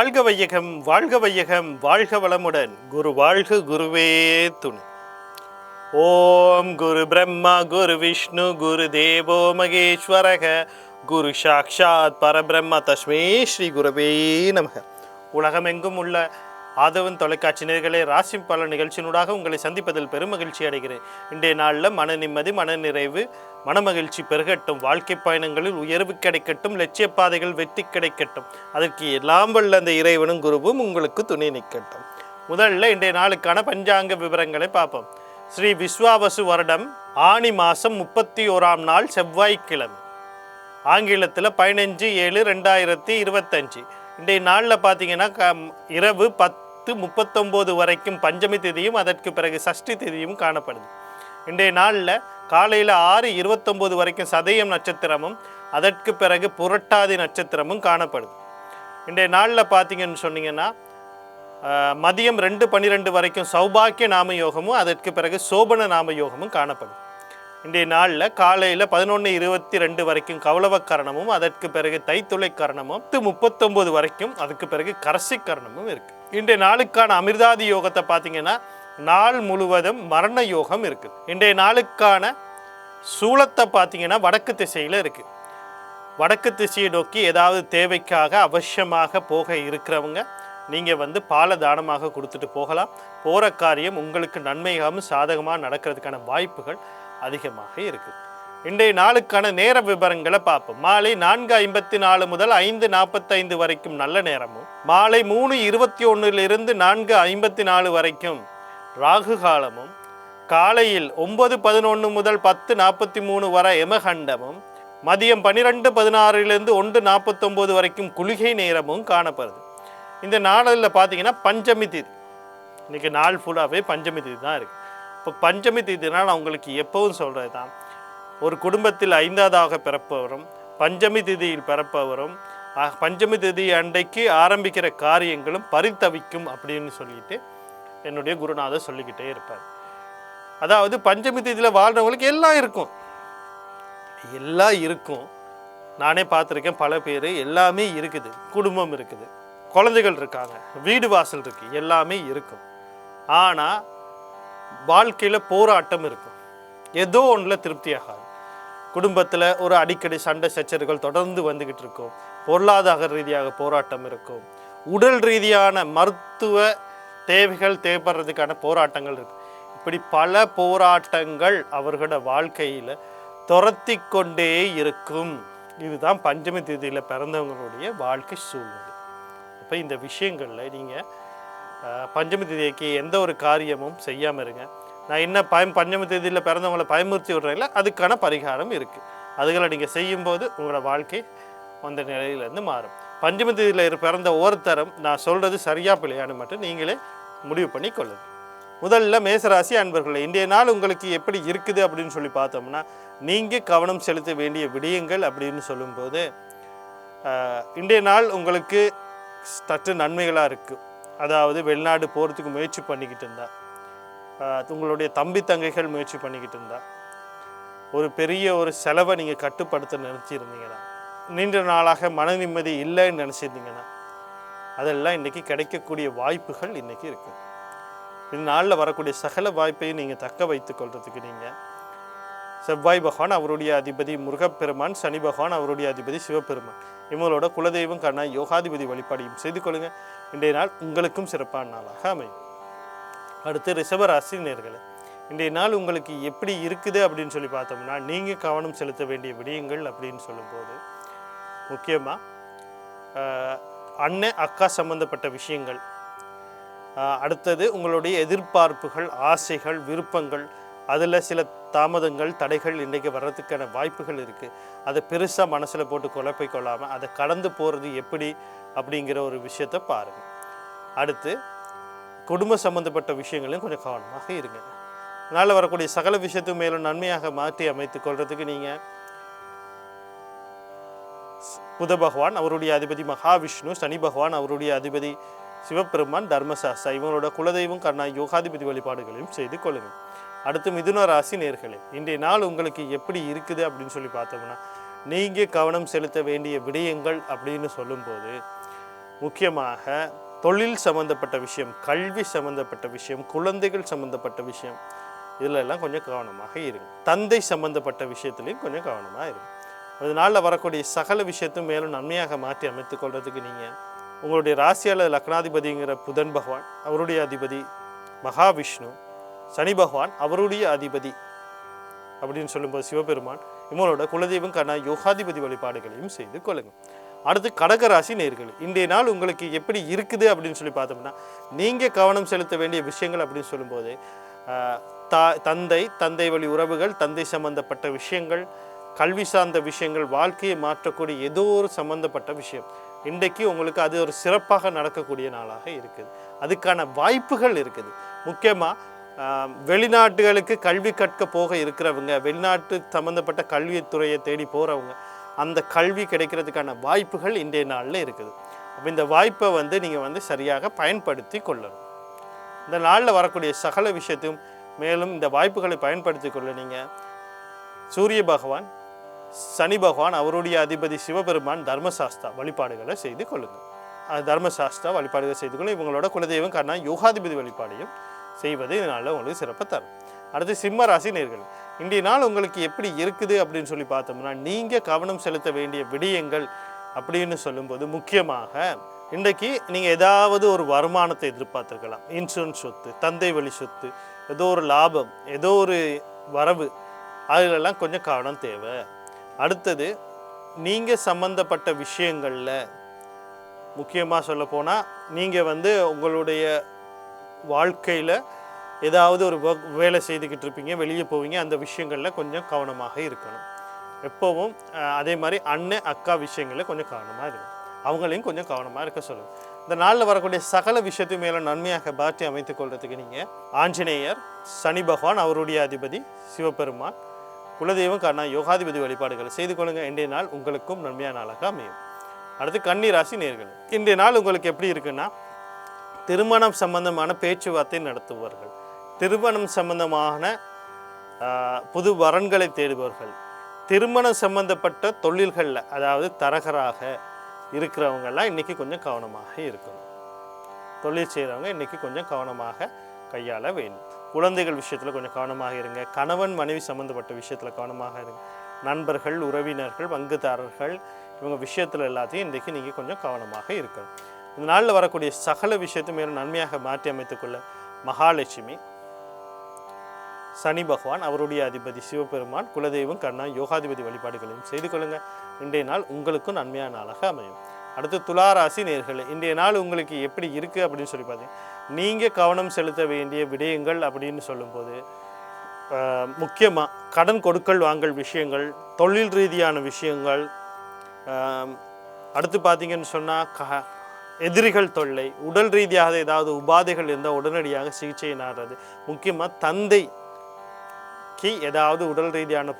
வாழ்க வையகம் வாழ்க வையகம் வாழ்க வளமுடன். குரு வாழ்க குருவே துணை. ஓம் குரு பிரம்மா குரு விஷ்ணு குரு தேவோ மகேஸ்வரக. குரு சாக்ஷாத் பரபிரம்ம தஸ்மே ஸ்ரீ குருவே நமக. உலகமெங்கும் உள்ள ஆதவன் தொலைக்காட்சி நேர்களை ராசி பல நிகழ்ச்சியினூடாக உங்களை சந்திப்பதில் பெருமகிழ்ச்சி அடைகிறேன். இன்றைய நாளில் மன நிம்மதி மன நிறைவு மனமகிழ்ச்சி பெருகட்டும். வாழ்க்கை பயணங்களில் உயர்வு கிடைக்கட்டும் லட்சிய பாதைகள் வெற்றி கிடைக்கட்டும். அதற்கு எல்லாம் வல்ல அந்த இறைவனும் குருவும் உங்களுக்கு துணை நிற்கட்டும். முதல்ல இன்றைய நாளுக்கான பஞ்சாங்க விவரங்களை பார்ப்போம். ஸ்ரீ விஸ்வாவசு வருடம் ஆணி மாதம் முப்பத்தி ஓராம் நாள் செவ்வாய்க்கிழமை. ஆங்கிலத்தில் பதினஞ்சு ஏழு ரெண்டாயிரத்தி இருபத்தஞ்சு. இன்றைய நாளில் பார்த்தீங்கன்னா க இரவு பத்து முப்பத்தொம்போது வரைக்கும் பஞ்சமி திதியும் அதற்கு பிறகு சஷ்டி திதியும் காணப்படுது. இன்றைய நாளில் காலையில் ஆறு இருபத்தொம்போது வரைக்கும் சதயம் நட்சத்திரமும் அதற்கு பிறகு புரட்டாதி நட்சத்திரமும் காணப்படுது. இன்றைய நாளில் பார்த்தீங்கன்னு சொன்னீங்கன்னா மதியம் ரெண்டு பன்னிரெண்டு வரைக்கும் சௌபாக்கிய நாம யோகமும் அதற்கு பிறகு சோபன நாம யோகமும் காணப்படும் இன்றைய நாளில் காலையில் பதினொன்று இருபத்தி ரெண்டு வரைக்கும் கௌளவ கரணமும் அதற்கு பிறகு தைத்துளை கரணமும் முப்பத்தொம்போது வரைக்கும் அதுக்கு பிறகு கரசி கரணமும் இருக்குது இன்றைய நாளுக்கான அமிர்தாதி யோகத்தை பார்த்தீங்கன்னா நாள் முழுவதும் மரண யோகம் இருக்குது இன்றைய நாளுக்கான சூளத்தை பார்த்தீங்கன்னா வடக்கு திசையில் இருக்குது வடக்கு திசையை நோக்கி ஏதாவது தேவைக்காக அவசியமாக போக இருக்கிறவங்க நீங்கள் வந்து பால தானமாக கொடுத்துட்டு போகலாம். போகிற காரியம் உங்களுக்கு நன்மையாகவும் சாதகமாக நடக்கிறதுக்கான வாய்ப்புகள் அதிகமாக இருக்குது இன்றைய நாளுக்கான நேர விவரங்களை பார்ப்போம். மாலை நான்கு ஐம்பத்தி நாலு முதல் ஐந்து நாற்பத்தைந்து வரைக்கும் நல்ல நேரமும். மாலை மூணு இருபத்தி ஒன்றிலிருந்து நான்கு ஐம்பத்தி நாலு வரைக்கும் ராகு காலமும். காலையில் ஒன்பது பதினொன்று முதல் பத்து நாற்பத்தி மூணு வரை எமகண்டமும் மதியம் பன்னிரெண்டு பதினாறிலிருந்து ஒன்று நாற்பத்தொம்போது வரைக்கும் குளிகை நேரமும் காணப்படுது. இந்த நாளில் பார்த்தீங்கன்னா பஞ்சமி தீதி. இன்றைக்கி நாள் ஃபுல்லாகவே பஞ்சமி தீதி தான் இருக்குது இப்போ பஞ்சமி தீதினால் நான் உங்களுக்கு எப்பவும் சொல்கிறது தான் ஒரு குடும்பத்தில் ஐந்தாவதாக பிறப்பவரும் பஞ்சமி திதியில் பிறப்பவரும் பஞ்சமி திதி அன்றைக்கு ஆரம்பிக்கிற காரியங்களும் பரித்தவிக்கும் அப்படின்னு சொல்லிட்டு என்னுடைய குருநாதர் சொல்லிக்கிட்டே இருப்பார். அதாவது பஞ்சமி திதியில் வாழ்றவங்களுக்கு எல்லாம் இருக்கும். எல்லாம் இருக்கும். நானே பார்த்துருக்கேன் பல பேர் எல்லாமே இருக்குது. குடும்பம் இருக்குது. குழந்தைகள் இருக்காங்க. வீடு வாசல் இருக்கு. எல்லாமே இருக்கும். ஆனால் வாழ்க்கையில் போராட்டம் இருக்கும். ஏதோ ஒன்றில் திருப்தியாகாது. குடும்பத்தில் ஒரு அடிக்கடி சண்டை சச்சரவுகள் தொடர்ந்து வந்துக்கிட்டு இருக்கும். பொருளாதார ரீதியாக போராட்டம் இருக்கும். உடல் ரீதியான மருத்துவ தேவைகள் தேவைப்படுறதுக்கான போராட்டங்கள் இருக்கு. இப்படி பல போராட்டங்கள் அவர்களோட வாழ்க்கையில் துரத்தி கொண்டே இருக்கும். இதுதான் பஞ்சமி தேதியில் பிறந்தவங்களுடைய வாழ்க்கை சூழ்நிலை. அப்போ இந்த விஷயங்களில் நீங்கள் பஞ்சமி தேதிக்கு எந்த ஒரு காரியமும் செய்யாமல் இருங்க. நான் என்ன பயம் பஞ்சம தேதியில் பிறந்தவங்களை பயமுறுத்தி விடுறேன்ல அதுக்கான பரிகாரம் இருக்குது அதுகளை நீங்கள் செய்யும்போது உங்களோட வாழ்க்கை அந்த நிலையிலேருந்து மாறும். பஞ்சம தேதியில் பிறந்த ஒருத்தரம் நான் சொல்கிறது சரியா பிள்ளையானு மட்டும் நீங்களே முடிவு பண்ணி கொள்ளுங்கள் முதல்ல மேசராசி அன்பர்களே இன்றைய நாள் உங்களுக்கு எப்படி இருக்குது அப்படின்னு சொல்லி பார்த்தோம்னா நீங்கள் கவனம் செலுத்த வேண்டிய விடயங்கள் அப்படின்னு சொல்லும்போது இன்றைய நாள் உங்களுக்கு சற்று நன்மைகளாக இருக்குது அதாவது வெளிநாடு போகிறதுக்கு முயற்சி பண்ணிக்கிட்டு இருந்தால் உங்களுடைய தம்பி தங்கைகள் முயற்சி பண்ணிக்கிட்டு இருந்தா. ஒரு பெரிய ஒரு செலவை நீங்கள் கட்டுப்படுத்த நினச்சிருந்தீங்கன்னா நீண்ட நாளாக மன நிம்மதி இல்லைன்னு நினச்சிருந்தீங்கன்னா அதெல்லாம் இன்றைக்கி கிடைக்கக்கூடிய வாய்ப்புகள் இன்றைக்கி இருக்குது இந்த நாளில் வரக்கூடிய சகல வாய்ப்பையும் நீங்கள் தக்க வைத்து கொள்றதுக்கு நீங்கள் செவ்வாய் பகவான் அவருடைய அதிபதி முருகப்பெருமான் சனி பகவான் அவருடைய அதிபதி சிவபெருமான் இவங்களோட குலதெய்வம் கண்ணா யோகாதிபதி வழிபாடையும் செய்து கொள்ளுங்கள் இன்றைய நாள் உங்களுக்கும் சிறப்பான நாளாக அமையும். அடுத்து ரிஷபராசி நேர்களே இன்றைய நாள் உங்களுக்கு எப்படி இருக்குது அப்படின்னு சொல்லி பார்த்தோம்னா நீங்கள் கவனம் செலுத்த வேண்டிய விடயங்கள் அப்படின்னு சொல்லும்போது முக்கியமாக அண்ணன் அக்கா சம்பந்தப்பட்ட விஷயங்கள் அடுத்தது உங்களுடைய எதிர்பார்ப்புகள் ஆசைகள் விருப்பங்கள் அதில் சில தாமதங்கள் தடைகள் இன்றைக்கு வர்றதுக்கான வாய்ப்புகள் இருக்குது அதை பெருசாக மனசில் போட்டு குழப்பை கொள்ளாமல் அதை கடந்து போகிறது எப்படி அப்படிங்கிற ஒரு விஷயத்தை பாருங்கள் அடுத்து குடும்ப சம்பந்தப்பட்ட விஷயங்களையும் கொஞ்சம் கவனமாக இருங்க. அதனால் வரக்கூடிய சகல விஷயத்தையும் மேலும் நன்மையாக மாற்றி அமைத்துக் கொள்றதுக்கு நீங்கள் புத பகவான் அவருடைய அதிபதி மகாவிஷ்ணு சனி பகவான் அவருடைய அதிபதி சிவபெருமான் தர்மசாஸ்தா இவங்களோட குலதெய்வம் கர்ணா யோகாதிபதி வழிபாடுகளையும் செய்து கொள்ளுங்கள். அடுத்து மிதுன ராசி நேர்களே இன்றைய நாள் உங்களுக்கு எப்படி இருக்குது அப்படின்னு சொல்லி பார்த்தோம்னா நீங்கள் கவனம் செலுத்த வேண்டிய விடயங்கள் அப்படின்னு சொல்லும்போது முக்கியமாக தொழில் சம்மந்தப்பட்ட விஷயம் கல்வி சம்மந்தப்பட்ட விஷயம் குழந்தைகள் சம்மந்தப்பட்ட விஷயம் இதில் எல்லாம் கொஞ்சம் கவனமாக இருங்க. தந்தை சம்மந்தப்பட்ட விஷயத்துலையும் கொஞ்சம் கவனமாக இருங்க. அதனால வரக்கூடிய சகல விஷயத்தையும் மேலும் நன்மையாக மாற்றி அமைத்து கொள்றதுக்கு நீங்கள் உங்களுடைய ராசியால லக்னாதிபதிங்கிற புதன் பகவான் அவருடைய அதிபதி மகாவிஷ்ணு சனி பகவான் அவருடைய அதிபதி அப்படின்னு சொல்லும்போது சிவபெருமான் இவங்களோட குலதெய்வம் கண்ணா யோகாதிபதி வழிபாடுகளையும் செய்து கொள்ளுங்கள் அடுத்து கடகராசி நேர்கள். இன்றைய நாள் உங்களுக்கு எப்படி இருக்குது அப்படின்னு சொல்லி பார்த்தோம்னா நீங்கள் கவனம் செலுத்த வேண்டிய விஷயங்கள் அப்படின்னு சொல்லும்போது தா தந்தை தந்தை வழி உறவுகள் தந்தை சம்பந்தப்பட்ட விஷயங்கள் கல்வி சார்ந்த விஷயங்கள் வாழ்க்கையை மாற்றக்கூடிய ஏதோ ஒரு சம்பந்தப்பட்ட விஷயம். இன்றைக்கு உங்களுக்கு அது ஒரு சிறப்பாக நடக்கக்கூடிய நாளாக இருக்குது. அதுக்கான வாய்ப்புகள் இருக்குது. முக்கியமாக வெளிநாட்டுகளுக்கு கல்வி கற்க போக இருக்கிறவங்க வெளிநாட்டு சம்மந்தப்பட்ட கல்வித்துறையை தேடி போகிறவங்க அந்த கல்வி கிடைக்கிறதுக்கான வாய்ப்புகள் இன்றைய நாளில் இருக்குது. அப்போ இந்த வாய்ப்பை வந்து நீங்கள் வந்து சரியாக பயன்படுத்தி கொள்ளணும். இந்த நாளில் வரக்கூடிய சகல விஷயத்தையும் மேலும் இந்த வாய்ப்புகளை பயன்படுத்தி கொள்ள நீங்கள் சூரிய பகவான் சனி பகவான் அவருடைய அதிபதி சிவபெருமான் தர்மசாஸ்தா வழிபாடுகளை செய்து கொள்ளுங்கள். தர்மசாஸ்தா வழிபாடுகள் செய்து கொள்ளும் இவங்களோட குலதெய்வம் கண்ணா யோகாதிபதி வழிபாடையும் செய்வது இதனால் உங்களுக்கு சிறப்பு தரும். அடுத்து சிம்ம ராசி நேர்கள். இன்றைய நாள் உங்களுக்கு எப்படி இருக்குது அப்படின்னு சொல்லி பார்த்தோம்னா நீங்கள் கவனம் செலுத்த வேண்டிய விடயங்கள் அப்படின்னு சொல்லும்போது முக்கியமாக இன்றைக்கு நீங்கள் ஏதாவது ஒரு வருமானத்தை எதிர்பார்த்துருக்கலாம். இன்சூரன்ஸ் சொத்து தந்தை வழி சொத்து ஏதோ ஒரு லாபம் ஏதோ ஒரு வரவு அதிலெல்லாம் கொஞ்சம் கவனம் தேவை. அடுத்தது நீங்கள் சம்பந்தப்பட்ட விஷயங்களில் முக்கியமாக சொல்லப்போனால் நீங்கள் வந்து உங்களுடைய வாழ்க்கையில் ஏதாவது ஒரு work- வேலை செய்துக்கிட்டு இருப்பீங்க வெளியே போவீங்க அந்த விஷயங்களில் கொஞ்சம் கவனமாக இருக்கணும். எப்போவும் அதே மாதிரி அண்ணன் அக்கா விஷயங்களில் கொஞ்சம் கவனமாக இருக்கணும் அவங்களையும் கொஞ்சம் கவனமாக இருக்க சொல்லுங்கள் இந்த நாளில் வரக்கூடிய சகல விஷயத்தையும் மேலே நன்மையாக மாற்றி அமைத்துக் கொள்றதுக்கு நீங்கள் ஆஞ்சநேயர் சனி பகவான் அவருடைய அதிபதி சிவபெருமான் குலதெய்வம் காரணம் யோகாதிபதி வழிபாடுகளை செய்து கொள்ளுங்கள் இன்றைய நாள் உங்களுக்கும் நன்மையான நாளாக அமையும். அடுத்து கன்னி ராசி நேர்கள். இன்றைய நாள் உங்களுக்கு எப்படி இருக்குன்னா திருமணம் சம்பந்தமான பேச்சுவார்த்தை நடத்துவார்கள் திருமணம் சம்பந்தமான புது வரன்களை தேடுபவர்கள். திருமணம் சம்பந்தப்பட்ட தொழில்களில் அதாவது தரகராக இருக்கிறவங்கெல்லாம் இன்றைக்கி கொஞ்சம் கவனமாக இருக்கணும். தொழில் செய்கிறவங்க இன்றைக்கி கொஞ்சம் கவனமாக கையாள வேண்டும். குழந்தைகள் விஷயத்தில் கொஞ்சம் கவனமாக இருங்க. கணவன் மனைவி சம்மந்தப்பட்ட விஷயத்தில் கவனமாக இருங்க. நண்பர்கள் உறவினர்கள் பங்குதாரர்கள் இவங்க விஷயத்தில் எல்லாத்தையும் இன்றைக்கி நீங்கள் கொஞ்சம் கவனமாக இருக்கணும். இந்த நாளில் வரக்கூடிய சகல விஷயத்தை மேலும் நன்மையாக மாற்றி அமைத்துக்கொள்ள மகாலட்சுமி சனி பகவான் அவருடைய அதிபதி சிவபெருமான் குலதெய்வம் கண்ணா யோகாதிபதி வழிபாடுகளையும் செய்து கொள்ளுங்கள் இன்றைய நாள் உங்களுக்கும் நன்மையான நாளாக அமையும். அடுத்து துளாராசி நேர்களை இன்றைய நாள் உங்களுக்கு எப்படி இருக்குது அப்படின்னு சொல்லி பார்த்தீங்க. நீங்கள் கவனம் செலுத்த வேண்டிய விடயங்கள் அப்படின்னு சொல்லும்போது முக்கியமாக கடன் கொடுக்கல் வாங்கல் விஷயங்கள் தொழில் ரீதியான விஷயங்கள் அடுத்து பார்த்தீங்கன்னு சொன்னால் க எதிரிகள் தொல்லை உடல் ரீதியாக ஏதாவது உபாதைகள் இருந்தால் உடனடியாக சிகிச்சை நாடுறது. முக்கியமாக தந்தை கி ஏதாவது உடல் ரீதியான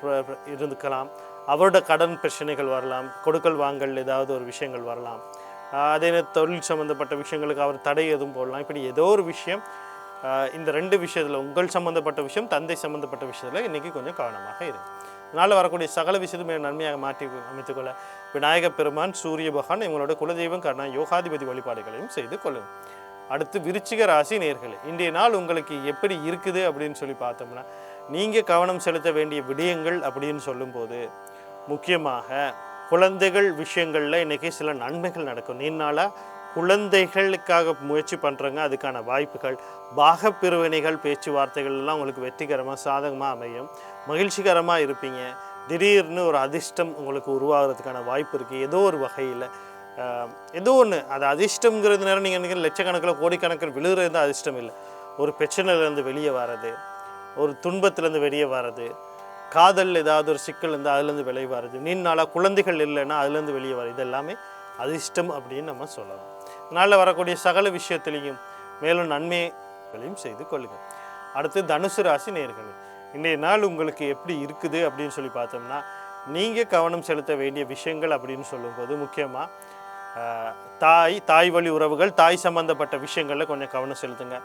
இருந்துக்கலாம். அவரோட கடன் பிரச்சனைகள் வரலாம். கொடுக்கல் வாங்கல் ஏதாவது ஒரு விஷயங்கள் வரலாம். அதே தொழில் சம்மந்தப்பட்ட விஷயங்களுக்கு அவர் தடை எதுவும் போடலாம். இப்படி ஏதோ ஒரு விஷயம் இந்த ரெண்டு விஷயத்தில் உங்கள் சம்மந்தப்பட்ட விஷயம் தந்தை சம்மந்தப்பட்ட விஷயத்தில் இன்றைக்கி கொஞ்சம் கவனமாக இருக்கு அதனால் வரக்கூடிய சகல விஷயத்துமே நன்மையாக மாற்றி அமைத்துக்கொள்ள விநாயக பெருமான் சூரிய பகவான் இவங்களோட குலதெய்வம் கர்ணா யோகாதிபதி வழிபாடுகளையும் செய்து கொள்ளுங்கள் அடுத்து விருச்சிக ராசி நேர்களே இன்றைய நாள் உங்களுக்கு எப்படி இருக்குது அப்படின்னு சொல்லி பார்த்தோம்னா நீங்கள் கவனம் செலுத்த வேண்டிய விடயங்கள் அப்படின்னு சொல்லும்போது முக்கியமாக குழந்தைகள் விஷயங்களில் இன்றைக்கி சில நன்மைகள் நடக்கும். நீனால குழந்தைகளுக்காக முயற்சி பண்ணுறங்க அதுக்கான வாய்ப்புகள் பாகப்பிரிவினைகள் பேச்சுவார்த்தைகள் எல்லாம் உங்களுக்கு வெற்றிகரமாக சாதகமாக அமையும். மகிழ்ச்சிகரமாக இருப்பீங்க. திடீர்னு ஒரு அதிர்ஷ்டம் உங்களுக்கு உருவாகிறதுக்கான வாய்ப்பு இருக்குது ஏதோ ஒரு வகையில் ஏதோ ஒன்று அது அதிர்ஷ்டங்கிறது நேரம் நீங்கள் நினைக்கிற லட்சக்கணக்கில் கோடிக்கணக்கில் விழுகிறது அதிர்ஷ்டம் இல்லை. ஒரு பிரச்சனையிலேருந்து வெளியே வர்றது ஒரு துன்பத்திலேருந்து வெளியே வர்றது. காதல் ஏதாவது ஒரு சிக்கல் இருந்தால் அதுலேருந்து வெளியே வர்றது. நீண்ட நாளாக குழந்தைகள் இல்லைன்னா அதுலேருந்து வெளியே வர இது எல்லாமே அதிர்ஷ்டம் அப்படின்னு நம்ம சொல்லலாம். அதனால் வரக்கூடிய சகல விஷயத்திலையும் மேலும் நன்மைகளையும் செய்து கொள்ளுங்கள். அடுத்து தனுசு ராசி நேர்கள் இன்றைய நாள் உங்களுக்கு எப்படி இருக்குது அப்படின்னு சொல்லி பார்த்தோம்னா நீங்கள் கவனம் செலுத்த வேண்டிய விஷயங்கள் அப்படின்னு சொல்லும்போது முக்கியமாக தாய் தாய் வழி உறவுகள் தாய் சம்பந்தப்பட்ட விஷயங்களில் கொஞ்சம் கவனம் செலுத்துங்க.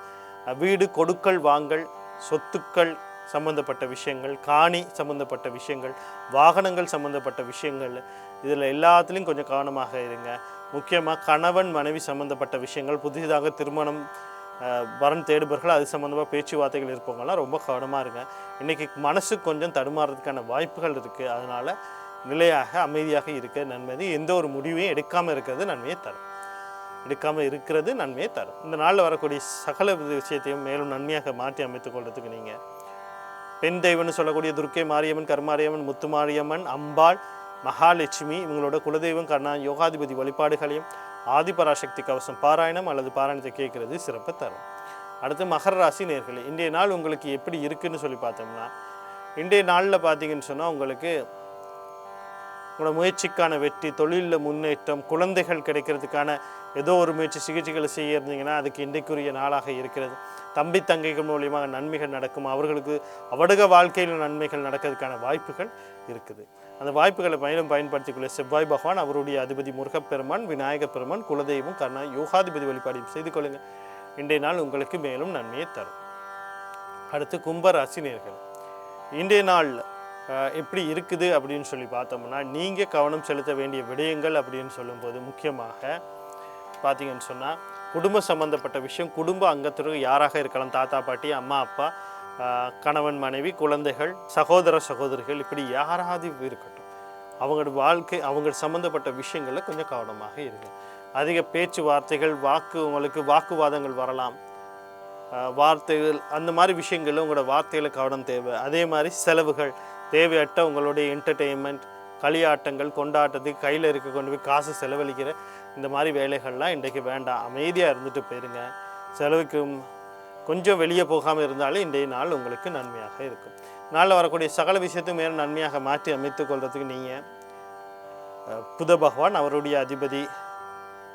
வீடு கொடுக்கல் வாங்கல் சொத்துக்கள் சம்பந்தப்பட்ட விஷயங்கள் காணி சம்பந்தப்பட்ட விஷயங்கள் வாகனங்கள் சம்பந்தப்பட்ட விஷயங்கள் இதில் எல்லாத்துலேயும் கொஞ்சம் கவனமாக இருங்க. முக்கியமாக கணவன் மனைவி சம்பந்தப்பட்ட விஷயங்கள் புதிதாக திருமணம் வரன் தேடுபவர்கள் அது சம்மந்தமாக பேச்சுவார்த்தைகள் இருப்பவங்கலாம் ரொம்ப கவனமாக இருங்க. இன்றைக்கி மனசு கொஞ்சம் தடுமாறதுக்கான வாய்ப்புகள் இருக்குது அதனால் நிலையாக அமைதியாக இருக்க நன்மை எந்த ஒரு முடிவையும் எடுக்காமல் இருக்கிறது நன்மையை தரும். எடுக்காமல் இருக்கிறது நன்மையை தரும். இந்த நாளில் வரக்கூடிய சகல விஷயத்தையும் மேலும் நன்மையாக மாற்றி அமைத்துக் கொள்றதுக்கு நீங்கள் பெண் தெய்வம்னு சொல்லக்கூடிய துர்க்கை மாரியம்மன் கருமாரியம்மன் முத்துமாரியம்மன் அம்பாள் மகாலட்சுமி இவங்களோட குலதெய்வம் கர்ணா யோகாதிபதி வழிபாடுகளையும் ஆதிபராசக்தி கவசம் பாராயணம் அல்லது பாராயணத்தை கேட்கறது சிறப்பை தரும். அடுத்து மகர ராசி நேர்களை இன்றைய நாள் உங்களுக்கு எப்படி இருக்குன்னு சொல்லி பார்த்தோம்னா இன்றைய நாளில் பார்த்தீங்கன்னு சொன்னால் உங்களுக்கு உங்களோட முயற்சிக்கான வெற்றி தொழிலில் முன்னேற்றம் குழந்தைகள் கிடைக்கிறதுக்கான ஏதோ ஒரு முயற்சி சிகிச்சைகளை செய்ய இருந்தீங்கன்னா அதுக்கு இன்றைக்குரிய நாளாக இருக்கிறது. தம்பி தங்கைகள் மூலியமாக நன்மைகள் நடக்கும். அவர்களுக்கு அவடுக வாழ்க்கையில் நன்மைகள் நடக்கிறதுக்கான வாய்ப்புகள் இருக்குது. அந்த வாய்ப்புகளை மேலும் பயன்படுத்திக்கொள்ள செவ்வாய் பகவான் அவருடைய அதிபதி முருகப்பெருமான் விநாயகப் பெருமான் குலதெய்வம் கர்ணா யோகாதிபதி வழிபாடையும் செய்து கொள்ளுங்கள். இன்றைய நாள் உங்களுக்கு மேலும் நன்மையை தரும். அடுத்து கும்பராசினியர்கள் நேர்கள். இன்றைய நாள் எப்படி இருக்குது அப்படின்னு சொல்லி பார்த்தோம்னா நீங்கள் கவனம் செலுத்த வேண்டிய விடயங்கள் அப்படின்னு சொல்லும்போது முக்கியமாக பார்த்தீங்கன்னு சொன்னால் குடும்ப சம்பந்தப்பட்ட விஷயம் குடும்ப அங்கத்திற்கு யாராக இருக்கலாம்? தாத்தா பாட்டி அம்மா அப்பா கணவன் மனைவி குழந்தைகள் சகோதர சகோதரிகள் இப்படி யாராவது இருக்கட்டும். அவங்களோட வாழ்க்கை அவங்க சம்மந்தப்பட்ட விஷயங்களில் கொஞ்சம் கவனமாக இருங்க. அதிக பேச்சுவார்த்தைகள் வாக்கு உங்களுக்கு வாக்குவாதங்கள் வரலாம். வார்த்தைகள் அந்த மாதிரி விஷயங்களில் உங்களோட வார்த்தைகளை கவனம் தேவை. அதே மாதிரி செலவுகள் தேவையற்ற உங்களுடைய என்டர்டெயின்மெண்ட் களியாட்டங்கள் கொண்டாட்டத்துக்கு கையில் இருக்க கொண்டு போய் காசு செலவழிக்கிற இந்த மாதிரி வேலைகள்லாம் இன்றைக்கு வேண்டாம். அமைதியாக இருந்துட்டு போயிருங்க. செலவுக்கு கொஞ்சம் வெளியே போகாமல் இருந்தாலே இன்றைய நாள் உங்களுக்கு நன்மையாக இருக்கும். நாளில் வரக்கூடிய சகல விஷயத்தையும் மேலும் நன்மையாக மாற்றி அமைத்து கொள்றதுக்கு நீங்கள் புத பகவான் அவருடைய அதிபதி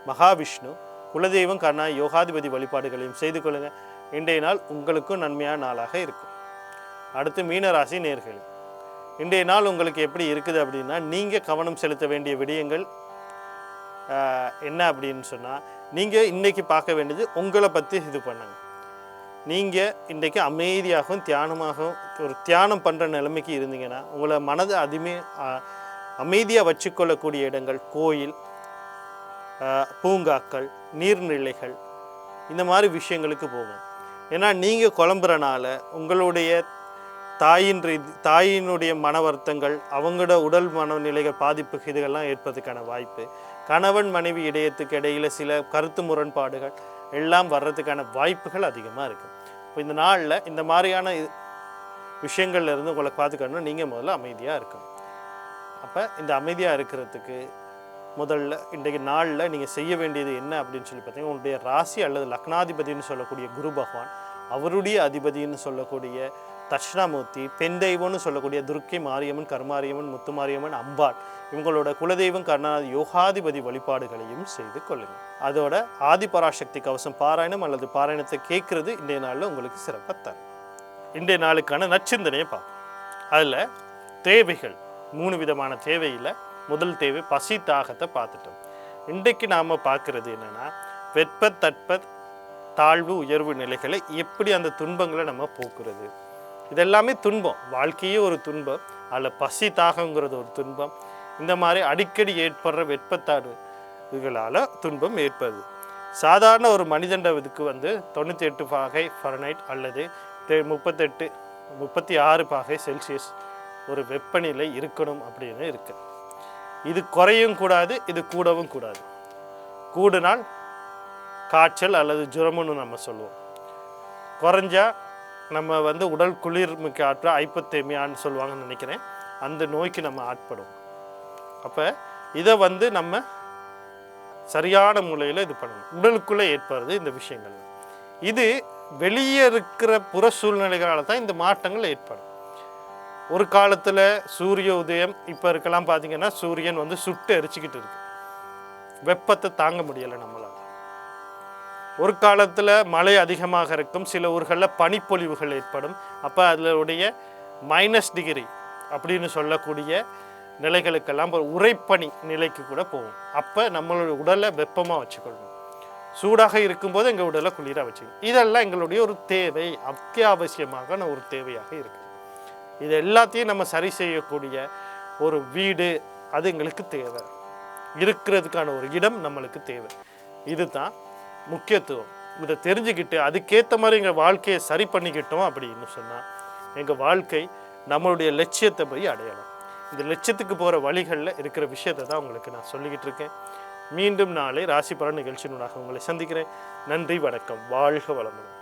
மகாவிஷ்ணு குலதெய்வம் கர்ணா யோகாதிபதி வழிபாடுகளையும் செய்து கொள்ளுங்கள் இன்றைய நாள் உங்களுக்கும் நன்மையான நாளாக இருக்கும். அடுத்து மீனராசி நேர்கள். இன்றைய நாள் உங்களுக்கு எப்படி இருக்குது அப்படின்னா நீங்கள் கவனம் செலுத்த வேண்டிய விடயங்கள் என்ன அப்படின்னு சொன்னால் நீங்கள் இன்றைக்கி பார்க்க வேண்டியது உங்களை பற்றி இது பண்ணுங்க. நீங்கள் இன்றைக்கு அமைதியாகவும் தியானமாகவும் ஒரு தியானம் பண்ணுற நிலைமைக்கு இருந்தீங்கன்னா உங்களை மனதை அதுமே அமைதியாக வச்சுக்கொள்ளக்கூடிய இடங்கள் கோயில் பூங்காக்கள் நீர்நிலைகள் இந்த மாதிரி விஷயங்களுக்கு போகும் ஏன்னா நீங்கள் குழம்புறனால உங்களுடைய தாயின் ரீதி தாயினுடைய மன வருத்தங்கள் அவங்களோட உடல் மனநிலைகள் பாதிப்பு இதுகள்லாம் ஏற்படுறதுக்கான வாய்ப்பு. கணவன் மனைவி இடையத்துக்கு இடையில் சில கருத்து முரண்பாடுகள் எல்லாம் வர்றதுக்கான வாய்ப்புகள் அதிகமாக இருக்குது இப்போ இந்த நாளில் இந்த மாதிரியான இது- விஷயங்கள்ல இருந்து உங்களை பார்த்துக்கணும் நீங்கள் முதல்ல அமைதியாக இருக்கணும். அப்போ இந்த அமைதியாக இருக்கிறதுக்கு முதல்ல இன்றைக்கு நாளில் நீங்கள் செய்ய வேண்டியது என்ன அப்படின்னு சொல்லி பார்த்தீங்கன்னா உங்களுடைய ராசி அல்லது லக்னாதிபதினு சொல்லக்கூடிய குரு பகவான் அவருடைய அதிபதின்னு சொல்லக்கூடிய தட்சிணாமூர்த்தி பெண் தெய்வம்னு சொல்லக்கூடிய துர்க்கை மாரியம்மன் கருமாரியம்மன் முத்துமாரியம்மன் அம்பாள் இவங்களோட குலதெய்வம் கருணாதி யோகாதிபதி வழிபாடுகளையும் செய்து கொள்ளுங்கள் அதோட ஆதிபராசக்தி கவசம் பாராயணம் அல்லது பாராயணத்தை கேட்குறது இன்றைய நாளில் உங்களுக்கு சிறப்பாக தரும். இன்றைய நாளுக்கான நச்சிந்தனையை பார்ப்போம். அதில் தேவைகள் மூணு விதமான தேவையில் முதல் தேவை பசி தாகத்தை பார்த்துட்டோம். இன்றைக்கு நாம் பார்க்குறது என்னென்னா வெப்ப தட்ப தாழ்வு உயர்வு நிலைகளை எப்படி அந்த துன்பங்களை நம்ம போக்குறது? இதெல்லாமே துன்பம். வாழ்க்கையே ஒரு துன்பம். அதில் பசி தாகங்கிறது ஒரு துன்பம். இந்த மாதிரி அடிக்கடி ஏற்படுற வெப்பத்தாடு இதுகளால் துன்பம் ஏற்படுது. சாதாரண ஒரு மனிதண்ட இதுக்கு வந்து தொண்ணூற்றி எட்டு பாகை ஃபரனைட் அல்லது முப்பத்தெட்டு முப்பத்தி ஆறு பாகை செல்சியஸ் ஒரு வெப்பநிலை இருக்கணும் அப்படின்னு இருக்கு. இது குறையும் கூடாது இது கூடவும் கூடாது. கூடுனால் காய்ச்சல் அல்லது ஜுரம்னு நம்ம சொல்லுவோம். குறைஞ்சா நம்ம வந்து உடல் குளிர்மிக்க ஆற்ற ஐப்பத்தேமியான்னு சொல்லுவாங்கன்னு நினைக்கிறேன். அந்த நோய்க்கு நம்ம ஆட்படும் அப்போ இதை வந்து நம்ம சரியான முறையில் இது பண்ணணும். உடலுக்குள்ளே ஏற்படுறது இந்த விஷயங்கள். இது வெளியே இருக்கிற புற சூழ்நிலைகளால் தான் இந்த மாற்றங்கள் ஏற்படும். ஒரு காலத்தில் சூரிய உதயம் இப்போ இருக்கலாம் பார்த்தீங்கன்னா சூரியன் வந்து சுட்டு எரிச்சிக்கிட்டு இருக்கு. வெப்பத்தை தாங்க முடியலை நம்மளால். ஒரு காலத்தில் மழை அதிகமாக இருக்கும் சில ஊர்களில் பனிப்பொழிவுகள் ஏற்படும். அப்போ அதனுடைய மைனஸ் டிகிரி அப்படின்னு சொல்லக்கூடிய நிலைகளுக்கெல்லாம் ஒரு உறைப்பனி நிலைக்கு கூட போகும். அப்போ நம்மளோட உடலை வெப்பமாக வச்சுக்கொள்ளணும் சூடாக இருக்கும்போது எங்கள் உடலை குளிராக வச்சுக்கணும். இதெல்லாம் எங்களுடைய ஒரு தேவை. அத்தியாவசியமான ஒரு தேவையாக இருக்குது. இது எல்லாத்தையும் நம்ம சரி செய்யக்கூடிய ஒரு வீடு அது எங்களுக்கு தேவை. இருக்கிறதுக்கான ஒரு இடம் நம்மளுக்கு தேவை. இதுதான் முக்கியத்துவம். இதை தெரிஞ்சுக்கிட்டு அதுக்கேற்ற மாதிரி எங்கள் வாழ்க்கையை சரி பண்ணிக்கிட்டோம் அப்படின்னு சொன்னால் எங்கள் வாழ்க்கை நம்மளுடைய லட்சியத்தை போய் அடையலாம். இந்த லட்சியத்துக்கு போகிற வழிகளில் இருக்கிற விஷயத்தை தான் உங்களுக்கு நான் சொல்லிக்கிட்டு இருக்கேன். மீண்டும் நாளை ராசி பலன் நிகழ்ச்சியினுடாக உங்களை சந்திக்கிறேன். நன்றி வணக்கம். வாழ்க வளமுடன்.